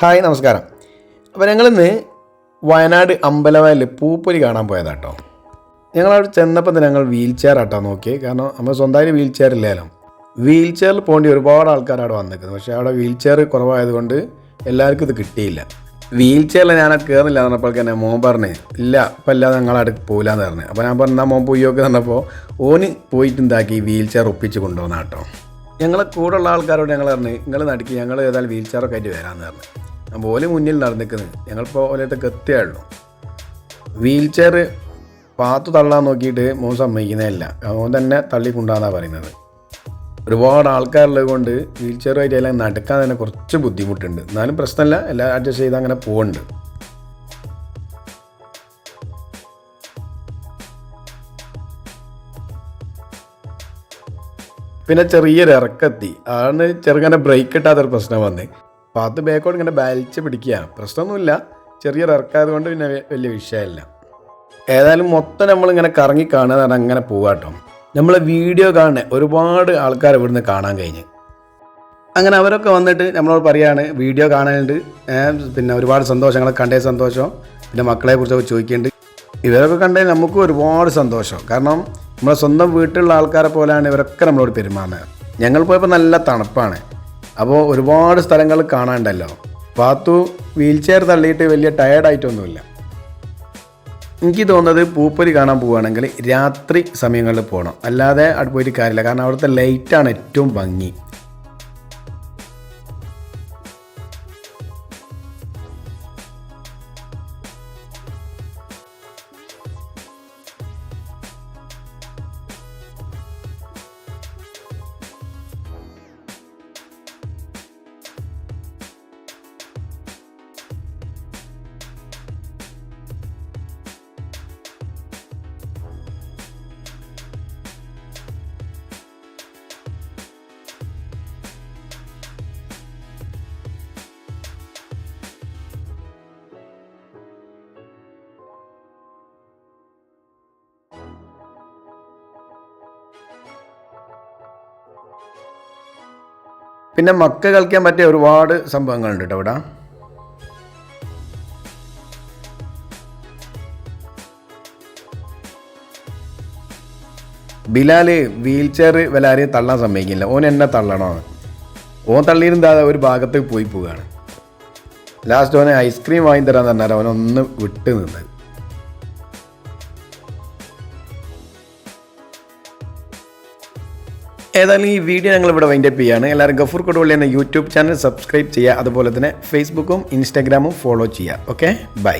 Hi നമസ്കാരം. അപ്പോൾ ഞങ്ങളിന്ന് വയനാട് അമ്പലവയലിൽ പൂപ്പൊലി കാണാൻ പോയതാട്ടോ. ഞങ്ങൾ അവിടെ ചെന്നപ്പോൾ തന്നെ ഞങ്ങൾ വീൽ ചെയർ ആട്ടോ നോക്കി. കാരണം നമ്മൾ സ്വന്തമായിട്ട് വീൽ ചെയർ ഇല്ലല്ലോ വീൽ ചെയറിൽ പോകേണ്ടി ഒരുപാട് ആൾക്കാർ അവിടെ വന്നിരിക്കുന്നത് പക്ഷേ അവിടെ വീൽ ചെയർ കുറവായതുകൊണ്ട് എല്ലാവർക്കും ഇത് കിട്ടിയില്ല. വീൽ ചെയറിൽ ഞാൻ കയറുന്നില്ല എന്ന് പറഞ്ഞപ്പോൾ മോൻ പറഞ്ഞേ ഇല്ല ഇപ്പം അല്ലാതെ ഞങ്ങളവിടെ പോകില്ലാന്ന് പറഞ്ഞു. അപ്പോൾ ഞാൻ പറഞ്ഞു എന്നാൽ മോൻ പോയിയൊക്കെ പറഞ്ഞപ്പോൾ ഓന് പോയിട്ട് എന്താക്കി വീൽ ചെയർ ഒപ്പിച്ച് കൊണ്ടുവന്നാട്ടോ. ഞങ്ങളെ കൂടെയുള്ള ആൾക്കാരോട് ഞങ്ങൾ പറഞ്ഞു നിങ്ങൾ നടുക്കി ഞങ്ങൾ ഏതായാലും വീൽ ചെയറൊക്കെ ആയിട്ട് വരാമെന്ന് പറഞ്ഞു. അപ്പോൾ മുന്നിൽ നടന്നിക്കുന്നത് ഞങ്ങളിപ്പോൾ ഓലത്തൊക്കെ എത്തിയുള്ളൂ വീൽ ചെയർ പാത്തു തള്ളാൻ നോക്കിയിട്ട് മോൻ സമ്മതിക്കുന്നതല്ല. മോൻ തന്നെ തള്ളിക്കൊണ്ടാന്നാണ് പറയുന്നത്. ഒരുപാട് ആൾക്കാരുള്ളത് കൊണ്ട് വീൽ ചെയറുമായിട്ട് എല്ലാം നടക്കാൻ തന്നെ കുറച്ച് ബുദ്ധിമുട്ടുണ്ട്. എന്നാലും പ്രശ്നമില്ല എല്ലാം അഡ്ജസ്റ്റ് ചെയ്ത് അങ്ങനെ പോകുന്നുണ്ട് പിന്നെ ചെറിയൊരു ഇറക്കെത്തി. ആണ് ചെറുങ്ങനെ ബ്രേക്ക് കിട്ടാത്തൊരു പ്രശ്നം വന്ന്. പാത്ത് ബാക്കോട് ഇങ്ങനെ ബാലിച്ച് പിടിക്കുക. പ്രശ്നമൊന്നുമില്ല. ചെറിയ ഇറക്കായത് കൊണ്ട് പിന്നെ വലിയ വിഷയമല്ല. ഏതായാലും മൊത്തം നമ്മളിങ്ങനെ കറങ്ങി കാണുക അങ്ങനെ പോകാട്ടോ നമ്മൾ വീഡിയോ കാണുന്ന ഒരുപാട് ആൾക്കാർ ഇവിടുന്ന് കാണാൻ കഴിഞ്ഞ്. അങ്ങനെ അവരൊക്കെ വന്നിട്ട് നമ്മളോട് പറയാണ് വീഡിയോ കാണാനുണ്ട് പിന്നെ ഒരുപാട് സന്തോഷങ്ങളെ കണ്ടേ സന്തോഷം. പിന്നെ മക്കളെ കുറിച്ചൊക്കെ ചോദിക്കുന്നുണ്ട്. ഇവരൊക്കെ കണ്ടേ നമുക്ക് ഒരുപാട് സന്തോഷം. കാരണം നമ്മളെ സ്വന്തം വീട്ടിലുള്ള ആൾക്കാരെ പോലെയാണ് ഇവരൊക്കെ നമ്മളോട് പെരുമാറുന്നത്. ഞങ്ങൾ പോയപ്പോൾ നല്ല തണുപ്പാണ്. അപ്പോൾ ഒരുപാട് സ്ഥലങ്ങൾ കാണാണ്ടല്ലോ. പാത്തു വീൽ ചെയർ തള്ളിയിട്ട് വലിയ ടയേർഡായിട്ടൊന്നുമില്ല. എനിക്ക് തോന്നുന്നത് പൂപ്പൊരി കാണാൻ പോവുകയാണെങ്കിൽ രാത്രി സമയങ്ങളിൽ പോകണം അല്ലാതെ അവിടെ പോയിട്ട് കാര്യമില്ല. കാരണം അവിടുത്തെ ലൈറ്റാണ് ഏറ്റവും ഭംഗി. പിന്നെ മക്ക കളിക്കാൻ പറ്റിയ ഒരുപാട് സംഭവങ്ങളുണ്ട് കേട്ടോ ഇവിടെ. ബിലാൽ വീൽ ചെയർ വലാരെയും തള്ളാൻ സമ്മതിക്കില്ല. ഓൻ എന്നെ തള്ളണോ? ഓൻ തള്ളിയിരുന്നാ ഒരു ഭാഗത്ത് പോയി പോവുകയാണ് ലാസ്റ്റ് ഓനെ ഐസ്ക്രീം വാങ്ങി തരാൻ പറഞ്ഞാൽ അവനൊന്ന് വിട്ട് നിന്ന്. ഏതായാലും ഈ വീഡിയോ ഞങ്ങൾ ഇവിടെ വൈൻഡ് അപ്പ് ചെയ്യാണ്. എല്ലാവരും ഗഫൂർ കൊടുവള്ളി എന്ന യൂട്യൂബ് ചാനൽ സബ്സ്ക്രൈബ് ചെയ്യുക. അതുപോലെ തന്നെ ഫേസ്ബുക്കും ഇൻസ്റ്റാഗ്രാമും ഫോളോ ചെയ്യുക. Okay bye